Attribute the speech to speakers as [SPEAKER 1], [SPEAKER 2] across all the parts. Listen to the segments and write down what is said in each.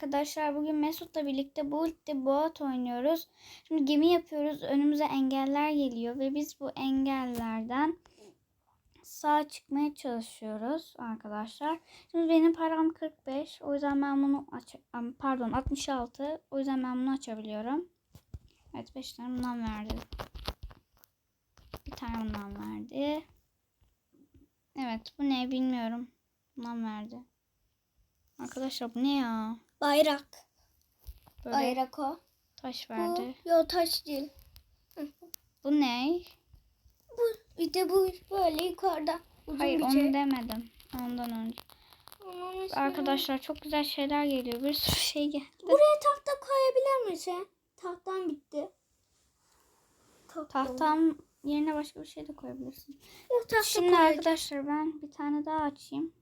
[SPEAKER 1] Arkadaşlar bugün Mesut'la birlikte bu ulti boat oynuyoruz. Şimdi gemi yapıyoruz. Önümüze engeller geliyor ve biz bu engellerden sağ çıkmaya çalışıyoruz arkadaşlar. Şimdi benim param 45. O yüzden ben bunu aç pardon 66. O yüzden ben bunu açabiliyorum. Evet 5 tane bundan verdi. Bir tane bundan verdi. Evet bu ne bilmiyorum. Bundan verdi. Arkadaşlar bu ne ya?
[SPEAKER 2] Bayrak.
[SPEAKER 1] Böyle
[SPEAKER 2] Bayrak o.
[SPEAKER 1] taş
[SPEAKER 2] Bu,
[SPEAKER 1] verdi.
[SPEAKER 2] yo taş değil.
[SPEAKER 1] Bu ne?
[SPEAKER 2] Bu işte bu böyle yukarıda. Uzun
[SPEAKER 1] Hayır
[SPEAKER 2] bir
[SPEAKER 1] onu
[SPEAKER 2] şey.
[SPEAKER 1] demedim. Ondan önce.
[SPEAKER 2] Onun
[SPEAKER 1] Arkadaşlar çok güzel şeyler geliyor. Bir sürü şey geldi.
[SPEAKER 2] Buraya tahta koyabilir misin? Tahtan bitti. Tahta.
[SPEAKER 1] Tahtam yerine başka bir şey de koyabilirsin.
[SPEAKER 2] Yok tahta
[SPEAKER 1] Şimdi
[SPEAKER 2] koyacağım.
[SPEAKER 1] arkadaşlar ben bir tane daha açayım.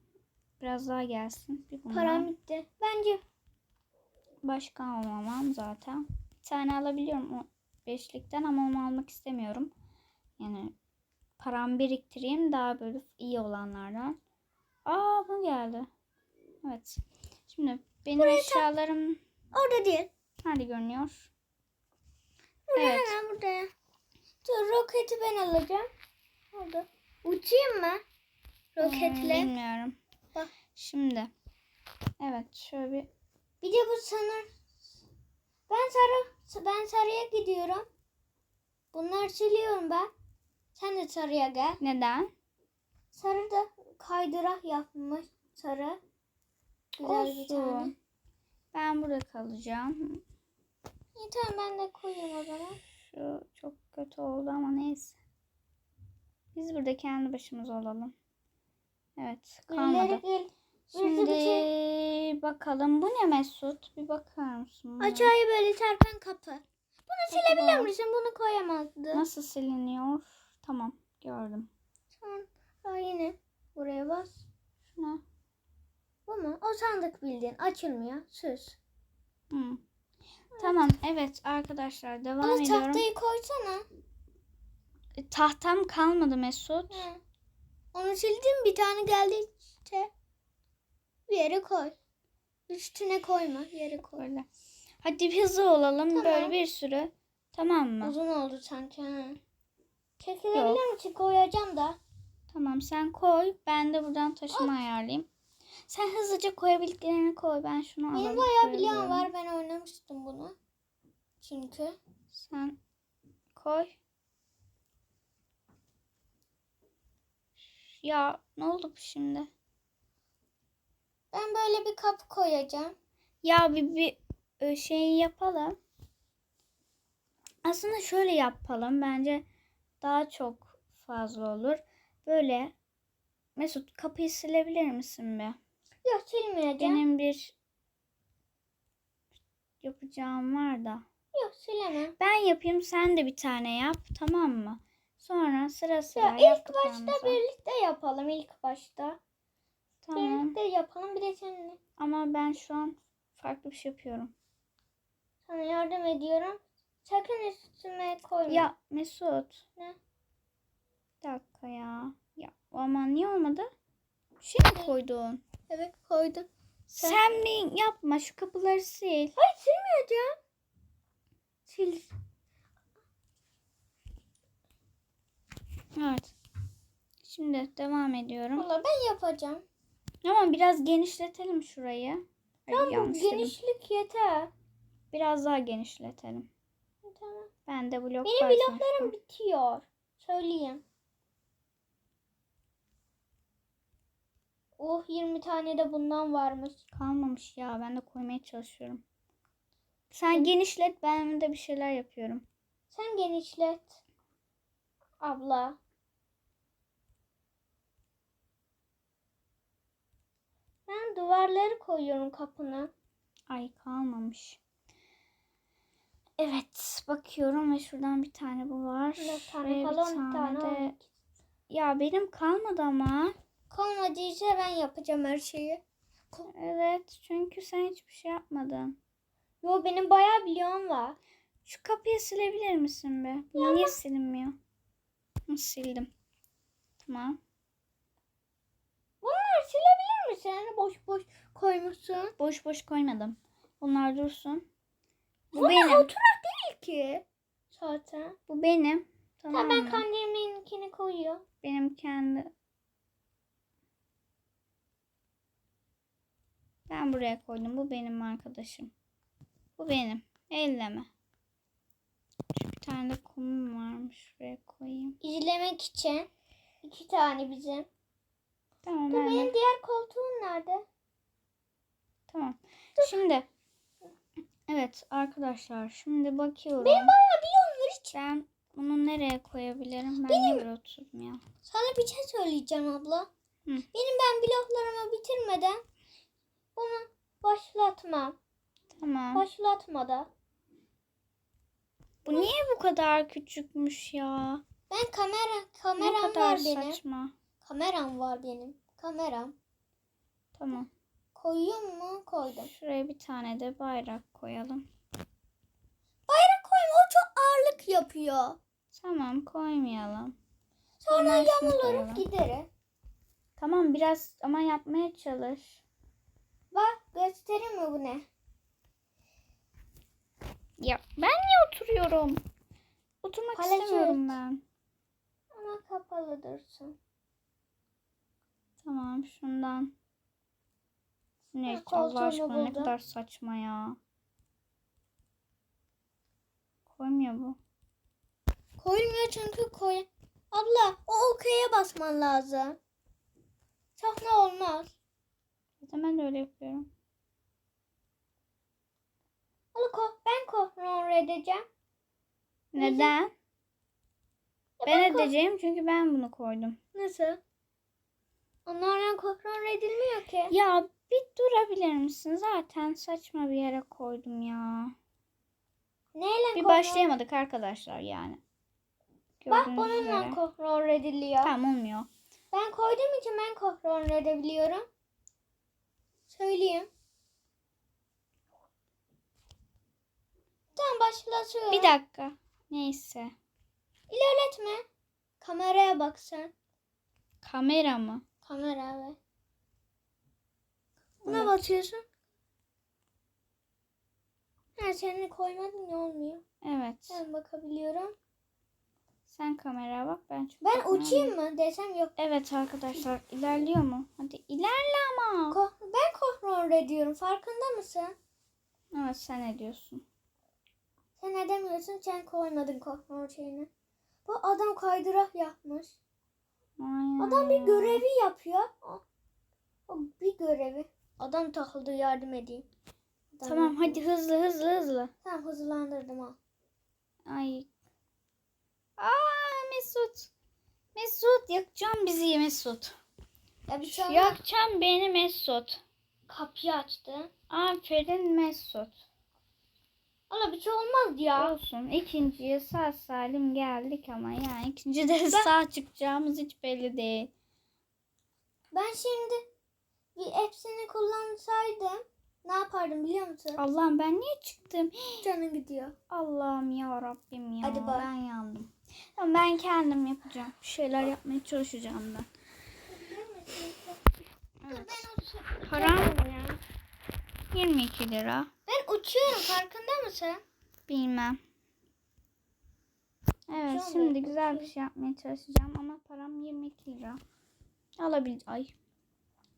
[SPEAKER 1] Biraz daha gelsin. Bir bundan.
[SPEAKER 2] Param bitti. Bence
[SPEAKER 1] Başka almamam zaten. Bir tane alabiliyorum o beşlikten ama onu almak istemiyorum. Yani param biriktireyim daha böyle iyi olanlardan. Aa bu geldi. Evet. Şimdi benim eşyalarım
[SPEAKER 2] orada değil.
[SPEAKER 1] nerede görünüyor?
[SPEAKER 2] Buraya
[SPEAKER 1] Evet.
[SPEAKER 2] hemen buraya. Dur roketi ben alacağım. Orada. Uçayım mı?
[SPEAKER 1] Hmm,
[SPEAKER 2] Roketle.
[SPEAKER 1] bilmiyorum.
[SPEAKER 2] Bak.
[SPEAKER 1] Şimdi. Evet şöyle bir
[SPEAKER 2] Bir de bu sanır. Ben sarı ben sarıya gidiyorum. Bunları siliyorum ben. Sen de sarıya gel.
[SPEAKER 1] neden?
[SPEAKER 2] Sarı da kaydırak yapmış sarı. Güzel bir tane.
[SPEAKER 1] Olsun. Ben burada kalacağım.
[SPEAKER 2] İyi tamam ben de koyayım o zaman.
[SPEAKER 1] Şu çok kötü oldu ama neyse. Biz burada kendi başımıza olalım. Evet kalmadı.
[SPEAKER 2] gel.
[SPEAKER 1] Şimdi
[SPEAKER 2] şey-
[SPEAKER 1] bakalım bu ne Mesut? Bir bakar mısın?
[SPEAKER 2] Aşağıya böyle serpen kapı. Bunu silebilir
[SPEAKER 1] Bakalım.
[SPEAKER 2] misin? Bunu koyamazdı.
[SPEAKER 1] Nasıl siliniyor? Tamam gördüm.
[SPEAKER 2] Sonra yine buraya bas.
[SPEAKER 1] Şu ne?
[SPEAKER 2] Bu mu? O sandık bildiğin. Açılmıyor. Süs.
[SPEAKER 1] Hı. Tamam evet arkadaşlar devam
[SPEAKER 2] Ama
[SPEAKER 1] ediyorum.
[SPEAKER 2] tahtayı koysana.
[SPEAKER 1] E, Tahtam kalmadı Mesut.
[SPEAKER 2] He. Onu sildim bir tane geldi işte. Bir yere koy. Üstüne koyma. Yere koy.
[SPEAKER 1] Böyle. Hadi bir hızlı olalım.
[SPEAKER 2] Tamam.
[SPEAKER 1] Böyle bir sürü. Tamam mı?
[SPEAKER 2] Uzun oldu sanki. He. Çekilebilir misin? Koyacağım da.
[SPEAKER 1] Tamam sen koy. Ben de buradan taşımı ayarlayayım. Sen hızlıca koyabildiklerini koy. Ben şunu
[SPEAKER 2] Benim
[SPEAKER 1] alayım.
[SPEAKER 2] bayağı bilen var. Ben oynamıştım bunu. Çünkü.
[SPEAKER 1] Sen koy. Ya ne oldu bu şimdi?
[SPEAKER 2] Ben böyle bir kapı koyacağım.
[SPEAKER 1] Ya bir, bir şey yapalım. Aslında şöyle yapalım. Bence daha çok fazla olur. Böyle Mesut kapıyı silebilir misin be?
[SPEAKER 2] Yok silmeyeceğim.
[SPEAKER 1] Benim bir yapacağım var da.
[SPEAKER 2] Yok silemem.
[SPEAKER 1] Ben yapayım sen de bir tane yap tamam mı? Sonra sıra sıra
[SPEAKER 2] Ya ilk başta birlikte yapalım. ilk başta.
[SPEAKER 1] Tamam
[SPEAKER 2] Birlikte yapalım. Bir de seninle.
[SPEAKER 1] ama ben şu an farklı bir şey yapıyorum.
[SPEAKER 2] Sana yardım ediyorum. Sakın üstüme koyma.
[SPEAKER 1] Ya Mesut.
[SPEAKER 2] Ne?
[SPEAKER 1] Bir dakika ya. Ya aman niye olmadı? Bir şey mi koydun?
[SPEAKER 2] Evet koydum. Sen-
[SPEAKER 1] Sen mi yapma şu kapıları sil.
[SPEAKER 2] Hayır silmeyeceğim. Sil.
[SPEAKER 1] Evet. Şimdi devam ediyorum.
[SPEAKER 2] Valla ben yapacağım.
[SPEAKER 1] Ama biraz genişletelim şurayı. Ay,
[SPEAKER 2] Tamam bu genişlik yeter.
[SPEAKER 1] Biraz daha genişletelim.
[SPEAKER 2] Tamam.
[SPEAKER 1] Ben de blok
[SPEAKER 2] Benim bloklarım bitiyor. Söyleyeyim. Oh 20 tane de bundan varmış.
[SPEAKER 1] Kalmamış ya. Ben de koymaya çalışıyorum. Sen genişlet. Ben de bir şeyler yapıyorum.
[SPEAKER 2] Sen genişlet. Abla. Ben duvarları koyuyorum kapına.
[SPEAKER 1] Ay kalmamış. Evet. Bakıyorum ve şuradan bir tane bu var.
[SPEAKER 2] Bir
[SPEAKER 1] Ve
[SPEAKER 2] tane kalan bir
[SPEAKER 1] tane
[SPEAKER 2] tane.
[SPEAKER 1] de... Ya benim kalmadı ama.
[SPEAKER 2] Kalmadıysa ben yapacağım her şeyi.
[SPEAKER 1] Evet. Çünkü sen hiçbir şey yapmadın.
[SPEAKER 2] Yo benim bayağı biliyorum var.
[SPEAKER 1] Şu kapıyı silebilir misin be? Bu niye silinmiyor? Hı, Sildim. Tamam.
[SPEAKER 2] Bunları silebilir misin? Boş boş koymuşsun.
[SPEAKER 1] Boş boş koymadım. Onlar dursun. Bu,
[SPEAKER 2] Bu
[SPEAKER 1] benim.
[SPEAKER 2] oturak değil ki. Zaten.
[SPEAKER 1] Bu benim. Tamam
[SPEAKER 2] Tamam ben
[SPEAKER 1] mı?
[SPEAKER 2] kandiliminkini koyuyorum.
[SPEAKER 1] Benim kendi. Ben buraya koydum. Bu benim arkadaşım. Bu benim. Elleme. Şu bir tane de kumum varmış. Şuraya koyayım.
[SPEAKER 2] İzlemek için. iki tane bizim.
[SPEAKER 1] Tamam
[SPEAKER 2] Dur benim diğer koltuğum nerede?
[SPEAKER 1] Tamam. Şimdi evet arkadaşlar şimdi bakıyorum.
[SPEAKER 2] Benim bayağı bir var hiç.
[SPEAKER 1] Ben bunu nereye koyabilirim? Ben böyle oturdum ya?
[SPEAKER 2] Sana bir şey söyleyeceğim abla.
[SPEAKER 1] Hı.
[SPEAKER 2] Benim ben bloklarımı bitirmeden bunu başlatmam.
[SPEAKER 1] Tamam.
[SPEAKER 2] Başlatmadan.
[SPEAKER 1] Bu niye bu kadar küçükmüş ya?
[SPEAKER 2] Ben kamera
[SPEAKER 1] Ne
[SPEAKER 2] kameram
[SPEAKER 1] kadar
[SPEAKER 2] var benim.
[SPEAKER 1] saçma.
[SPEAKER 2] Kameram var benim. Kameram.
[SPEAKER 1] Tamam.
[SPEAKER 2] Koyuyor mu? Koydum.
[SPEAKER 1] Şuraya bir tane de bayrak koyalım.
[SPEAKER 2] Bayrak koyma o çok ağırlık yapıyor.
[SPEAKER 1] Tamam koymayalım.
[SPEAKER 2] Sonra
[SPEAKER 1] Hemen şunu
[SPEAKER 2] yamulur
[SPEAKER 1] koyalım.
[SPEAKER 2] gider.
[SPEAKER 1] Tamam biraz ama yapmaya çalış.
[SPEAKER 2] Bak göstereyim mi bu ne?
[SPEAKER 1] Ya ben niye oturuyorum? Oturmak
[SPEAKER 2] Paleti
[SPEAKER 1] istemiyorum ben.
[SPEAKER 2] Ama kapalı dursun.
[SPEAKER 1] Tamam şundan. Ne Allah aşkına ne kadar saçma ya. Koymuyor bu.
[SPEAKER 2] Koyulmuyor çünkü koy. Abla o okey'e basman lazım. Sahne olmaz.
[SPEAKER 1] Zaten ben de öyle yapıyorum.
[SPEAKER 2] Abla ko ben kontrol edeceğim.
[SPEAKER 1] Neden?
[SPEAKER 2] Ya
[SPEAKER 1] Ben
[SPEAKER 2] ko-
[SPEAKER 1] edeceğim çünkü ben bunu koydum.
[SPEAKER 2] Nasıl? Onlardan kontrol edilmiyor ki.
[SPEAKER 1] Ya bir durabilir misin? Zaten saçma bir yere koydum ya.
[SPEAKER 2] Neyle
[SPEAKER 1] Bir
[SPEAKER 2] kontrol-
[SPEAKER 1] başlayamadık arkadaşlar yani.
[SPEAKER 2] Bak
[SPEAKER 1] Gördüğünüz
[SPEAKER 2] bununla
[SPEAKER 1] üzere.
[SPEAKER 2] kontrol ediliyor.
[SPEAKER 1] Tamam olmuyor.
[SPEAKER 2] Ben koyduğum için ben kontrol edebiliyorum. Söyleyeyim. Tamam başlatıyorum.
[SPEAKER 1] Bir dakika. Neyse.
[SPEAKER 2] İlerletme. Kameraya bak sen.
[SPEAKER 1] Kamera mı?
[SPEAKER 2] Kamera evet. Buna
[SPEAKER 1] Evet.
[SPEAKER 2] batıyorsun. Ha seni koymadın ne olmuyor.
[SPEAKER 1] Evet.
[SPEAKER 2] Ben bakabiliyorum.
[SPEAKER 1] Sen kameraya bak ben çok
[SPEAKER 2] Ben
[SPEAKER 1] bakmıyorum.
[SPEAKER 2] uçayım mı desem yok.
[SPEAKER 1] Evet arkadaşlar ilerliyor mu? Hadi ilerle ama.
[SPEAKER 2] Ko- ben kontrol ediyorum. Farkında mısın?
[SPEAKER 1] Evet sen ne diyorsun?
[SPEAKER 2] Sen edemiyorsun. Sen koymadın kontrol şeyini. Bu adam kaydırak yapmış.
[SPEAKER 1] Aynen.
[SPEAKER 2] Adam bir görevi yapıyor. O, o bir görevi. Adam takıldı yardım edeyim. Adam
[SPEAKER 1] Tamam
[SPEAKER 2] yapıyor.
[SPEAKER 1] hadi hızlı hızlı hızlı.
[SPEAKER 2] Tamam hızlandırdım ha.
[SPEAKER 1] Ay. Aa Mesut. Mesut yakacağım bizi Mesut.
[SPEAKER 2] Ya bir şey.
[SPEAKER 1] Yakacağım beni Mesut.
[SPEAKER 2] Kapıyı açtı.
[SPEAKER 1] Aferin Mesut.
[SPEAKER 2] Allah bir şey olmaz ya.
[SPEAKER 1] Olsun. İkinciye sağ salim geldik ama yani ikinci de sağ çıkacağımız hiç belli değil.
[SPEAKER 2] Ben şimdi bir hepsini kullansaydım ne yapardım biliyor musun?
[SPEAKER 1] Allah'ım ben niye çıktım?
[SPEAKER 2] Canın gidiyor.
[SPEAKER 1] Allah'ım ya Rabbim ya.
[SPEAKER 2] Hadi bak.
[SPEAKER 1] Ben yandım. Tamam ben kendim yapacağım. Bir şeyler yapmaya çalışacağım ben. Evet. Param
[SPEAKER 2] ya.
[SPEAKER 1] 22 lira.
[SPEAKER 2] Ben uçuyorum farkında mısın?
[SPEAKER 1] Bilmem. Evet
[SPEAKER 2] Şu
[SPEAKER 1] şimdi güzel bir şey yapmaya çalışacağım ama param 22 lira. Alabil ay.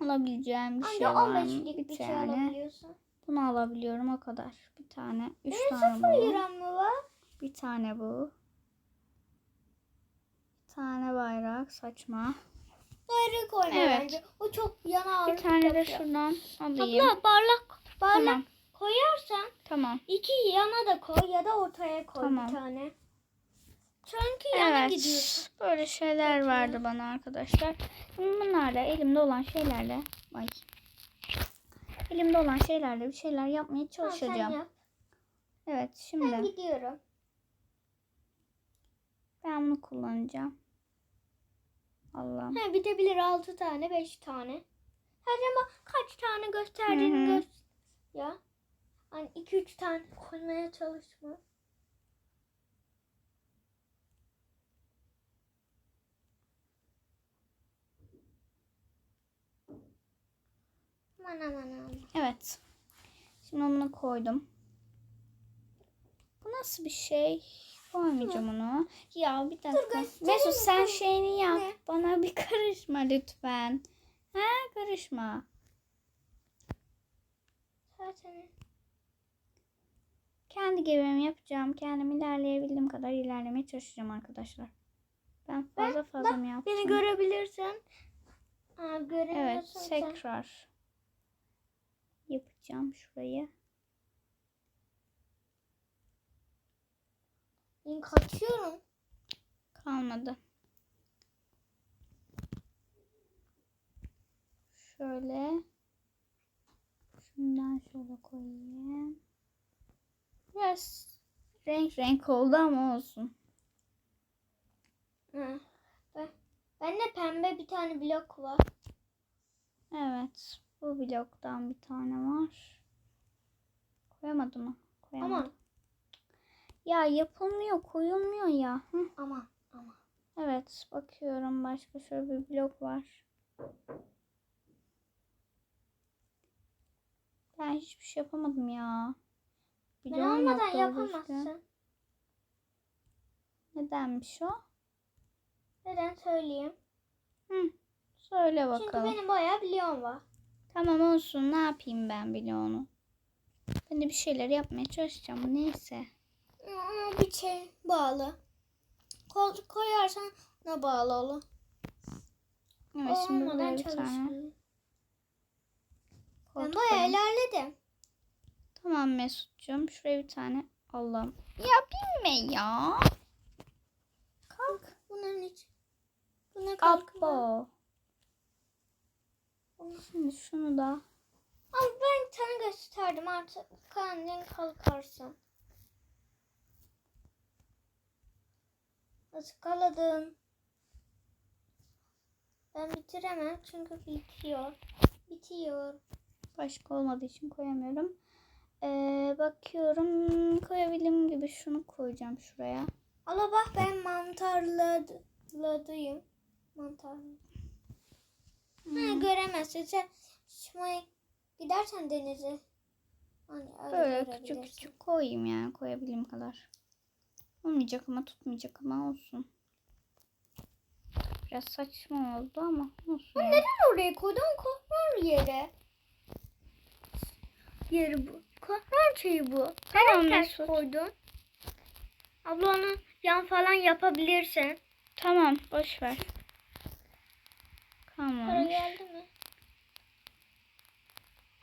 [SPEAKER 1] Alabileceğim bir şey
[SPEAKER 2] Anca
[SPEAKER 1] var
[SPEAKER 2] 15
[SPEAKER 1] mı?
[SPEAKER 2] lik
[SPEAKER 1] Bir
[SPEAKER 2] bir şey alabiliyorsun.
[SPEAKER 1] Bunu alabiliyorum o kadar. Bir tane. Üç
[SPEAKER 2] Benim
[SPEAKER 1] tane
[SPEAKER 2] sıfır
[SPEAKER 1] bu.
[SPEAKER 2] liram mı var?
[SPEAKER 1] Bir tane bu. Bir tane bayrak saçma.
[SPEAKER 2] Bayrağı koyma
[SPEAKER 1] Evet.
[SPEAKER 2] bence. O çok yana
[SPEAKER 1] Bir
[SPEAKER 2] ağırlık
[SPEAKER 1] tane de şuradan alayım.
[SPEAKER 2] Abla barlak, barlak
[SPEAKER 1] Tamam.
[SPEAKER 2] Koyarsan
[SPEAKER 1] Tamam.
[SPEAKER 2] iki yana da koy ya da ortaya koy
[SPEAKER 1] Tamam.
[SPEAKER 2] bir tane. Çünkü yana
[SPEAKER 1] Evet.
[SPEAKER 2] gidiyorsun.
[SPEAKER 1] Böyle şeyler
[SPEAKER 2] Peki.
[SPEAKER 1] vardı bana arkadaşlar. Bunlarla elimde olan şeylerle ay. Elimde olan şeylerle bir şeyler yapmaya çalışacağım.
[SPEAKER 2] yap.
[SPEAKER 1] Evet
[SPEAKER 2] Ben
[SPEAKER 1] şimdi
[SPEAKER 2] gidiyorum.
[SPEAKER 1] ben bunu kullanacağım. Allah'ım.
[SPEAKER 2] Ha, bitebilir 6 tane 5 tane. Her zaman kaç tane gösterdiğini göster. Ya. Hani 2-3 tane koymaya çalışma. Aman aman aman.
[SPEAKER 1] Evet. Şimdi bunu koydum. Bu nasıl bir şey? Koymayacağım onu. Ya bir dakika. Mesut sen şeyini yap.
[SPEAKER 2] Ne?
[SPEAKER 1] Bana bir karışma lütfen. Ha karışma.
[SPEAKER 2] Zaten
[SPEAKER 1] Kendi gemimi yapacağım. Kendim ilerleyebildiğim kadar ilerlemeye çalışacağım arkadaşlar. Ben fazla fazla mı yaptım?
[SPEAKER 2] beni görebilirsin. Aa,
[SPEAKER 1] Evet
[SPEAKER 2] sen.
[SPEAKER 1] tekrar yapacağım şurayı.
[SPEAKER 2] Ben kaçıyorum.
[SPEAKER 1] Kalmadı. Şöyle. Şundan şöyle koyayım. Biraz renk renk oldu ama olsun.
[SPEAKER 2] Ha. Ben, bende pembe bir tane blok var.
[SPEAKER 1] Evet. Bu bloktan bir tane var. Koyamadım mı? Koyamadım.
[SPEAKER 2] Aman
[SPEAKER 1] Ya yapılmıyor, koyulmuyor ya. Hı.
[SPEAKER 2] aman aman.
[SPEAKER 1] Evet, bakıyorum. Başka şöyle bir blok var. Ben hiçbir şey yapamadım ya.
[SPEAKER 2] Ben olmadan yapamazsın.
[SPEAKER 1] Nedenmiş o?
[SPEAKER 2] Neden söyleyeyim?
[SPEAKER 1] Hı. Söyle
[SPEAKER 2] Çünkü
[SPEAKER 1] bakalım.
[SPEAKER 2] benim bayağı bloğum var.
[SPEAKER 1] Tamam olsun. Ne yapayım ben bloğunu? Ben de bir şeyler yapmaya çalışacağım. Neyse.
[SPEAKER 2] Aa, bir şey bağlı. Kol koyarsan ne bağlı olur?
[SPEAKER 1] Evet şimdi
[SPEAKER 2] Olmadan
[SPEAKER 1] buraya bir tane
[SPEAKER 2] çalışmıyor. Ben
[SPEAKER 1] koltuk
[SPEAKER 2] bayağı
[SPEAKER 1] koyayım.
[SPEAKER 2] ilerledim.
[SPEAKER 1] Tamam Mesut'cum. Şuraya bir tane Allah'ım. Ya binme ya. Kalk.
[SPEAKER 2] Bunların hiç. Buna kalkma.
[SPEAKER 1] Abo. Şimdi şunu da.
[SPEAKER 2] Ama ben sana gösterdim artık kendin kalkarsın. Iskaladın. Ben bitiremem çünkü bitiyor. Bitiyor.
[SPEAKER 1] Başka olmadığı için koyamıyorum. Bakıyorum. Koyabildiğim gibi şunu koyacağım şuraya.
[SPEAKER 2] Ama bak ben mantarladıyım. Mantarlı. Ha,
[SPEAKER 1] Hmm.
[SPEAKER 2] göremezsin. Sen şuraya gidersen denize. Hani öyle
[SPEAKER 1] Böyle küçük küçük koyayım yani koyabildiğim kadar. Olmayacak ama tutmayacak ama olsun. Biraz saçma oldu ama olsun. yani.
[SPEAKER 2] Neden oraya koydun? Koklar yere. Yeri bu. Koklar şeyi bu.
[SPEAKER 1] Tamam
[SPEAKER 2] Neden
[SPEAKER 1] Mesut.
[SPEAKER 2] ters koydun? Abla onu yan falan yapabilirsin.
[SPEAKER 1] Tamam boş ver.
[SPEAKER 2] Para
[SPEAKER 1] Tamam.
[SPEAKER 2] geldi mi?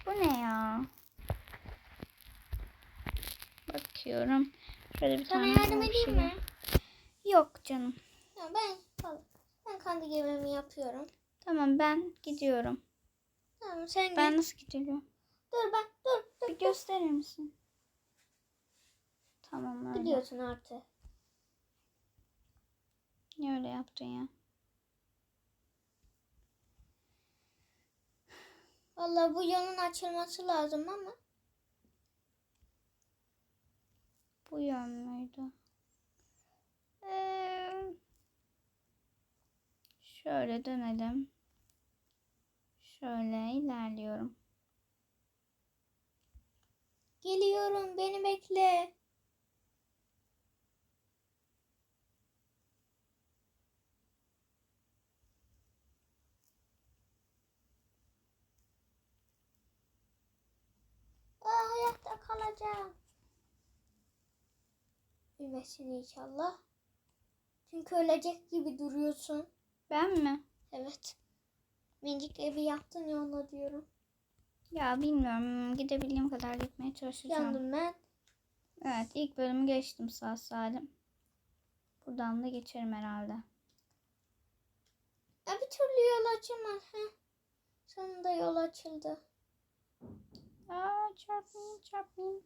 [SPEAKER 1] Bu ne ya? Bakıyorum. Şöyle bir
[SPEAKER 2] Sana
[SPEAKER 1] tane
[SPEAKER 2] yardım edeyim
[SPEAKER 1] şey-
[SPEAKER 2] mi?
[SPEAKER 1] Yok canım.
[SPEAKER 2] Ya ben ben kendi gemimi yapıyorum.
[SPEAKER 1] Tamam ben gidiyorum.
[SPEAKER 2] Tamam sen
[SPEAKER 1] Ben
[SPEAKER 2] git.
[SPEAKER 1] nasıl gidiyorum?
[SPEAKER 2] Dur ben dur dur.
[SPEAKER 1] Bir gösterir misin? Tamam öyle.
[SPEAKER 2] Gidiyorsun artık.
[SPEAKER 1] Niye öyle yaptın ya?
[SPEAKER 2] Vallahi bu yolun açılması lazım ama.
[SPEAKER 1] Bu yön müydü? Ee, şöyle dönelim. Şöyle ilerliyorum.
[SPEAKER 2] Geliyorum beni bekle. Aa, hayatta kalacağım. Bilmesin inşallah. Çünkü ölecek gibi duruyorsun.
[SPEAKER 1] Ben mi?
[SPEAKER 2] Evet. Minicik evi yaptın ya ona diyorum.
[SPEAKER 1] Ya bilmiyorum. Gidebildiğim kadar gitmeye çalışacağım.
[SPEAKER 2] Yandım ben.
[SPEAKER 1] Evet ilk bölümü geçtim sağ salim. Buradan da geçerim herhalde.
[SPEAKER 2] Ya bir türlü yol açılmaz. Heh. Sonunda yol açıldı.
[SPEAKER 1] Aa, çarpmayayım çarpmayayım.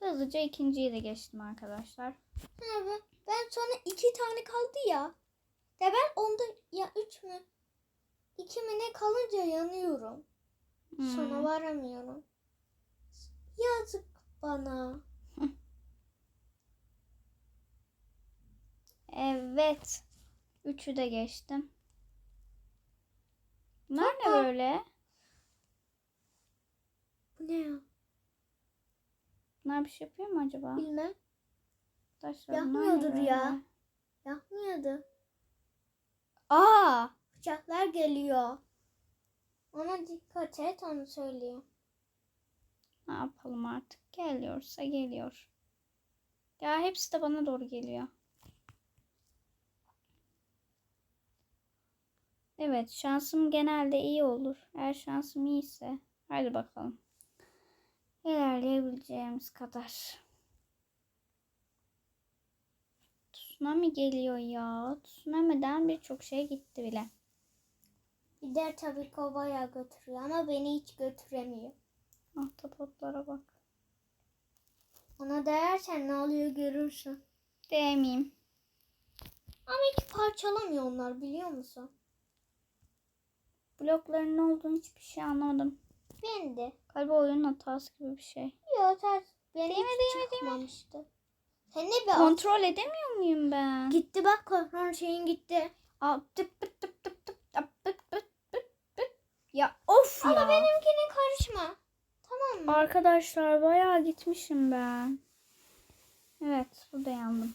[SPEAKER 1] Hızlıca ikinciyi de geçtim arkadaşlar.
[SPEAKER 2] Ben, ben sonra iki tane kaldı ya. De ben onda ya üç mü? İki mi ne kalınca yanıyorum.
[SPEAKER 1] Hmm.
[SPEAKER 2] Sonra varamıyorum. Yazık bana.
[SPEAKER 1] Evet. Üçü de geçtim. Bunlar ne böyle?
[SPEAKER 2] Bu ne ya?
[SPEAKER 1] Bunlar bir şey yapıyor mu acaba?
[SPEAKER 2] Bilmem.
[SPEAKER 1] Ne
[SPEAKER 2] Yapmıyordur ya.
[SPEAKER 1] böyle?
[SPEAKER 2] Yapmıyordu.
[SPEAKER 1] Aa!
[SPEAKER 2] Uçaklar geliyor. Ona dikkat et onu söyleyeyim.
[SPEAKER 1] Ne yapalım artık? Geliyorsa geliyor. Ya hepsi de bana doğru geliyor. Evet, şansım genelde iyi olur. Eğer şansım iyiyse, hadi bakalım. İlerleyebileceğimiz kadar. Tsunami geliyor ya. Tsunami'den birçok şey gitti bile.
[SPEAKER 2] Gider tabii bayağı götürüyor ama beni hiç götüremiyor.
[SPEAKER 1] Ahtapotlara bak.
[SPEAKER 2] Ona değersen ne oluyor görürsün.
[SPEAKER 1] Değmeyeyim.
[SPEAKER 2] Ama hiç parçalamıyor onlar biliyor musun?
[SPEAKER 1] Blokların ne olduğunu hiçbir şey anlamadım.
[SPEAKER 2] Ben de.
[SPEAKER 1] Galiba oyunun hatası gibi bir şey.
[SPEAKER 2] Yok ters. Beni
[SPEAKER 1] Değme,
[SPEAKER 2] hiç
[SPEAKER 1] değme, değme.
[SPEAKER 2] çıkmamıştı. Sen ne be?
[SPEAKER 1] Kontrol edemiyor muyum ben?
[SPEAKER 2] Gitti bak kontrol şeyin gitti.
[SPEAKER 1] Aa, tıp tıp tıp tıp Ya of
[SPEAKER 2] Ama
[SPEAKER 1] ya.
[SPEAKER 2] benimkine karışma. Tamam mı?
[SPEAKER 1] Arkadaşlar bayağı gitmişim ben. Evet burada yandım.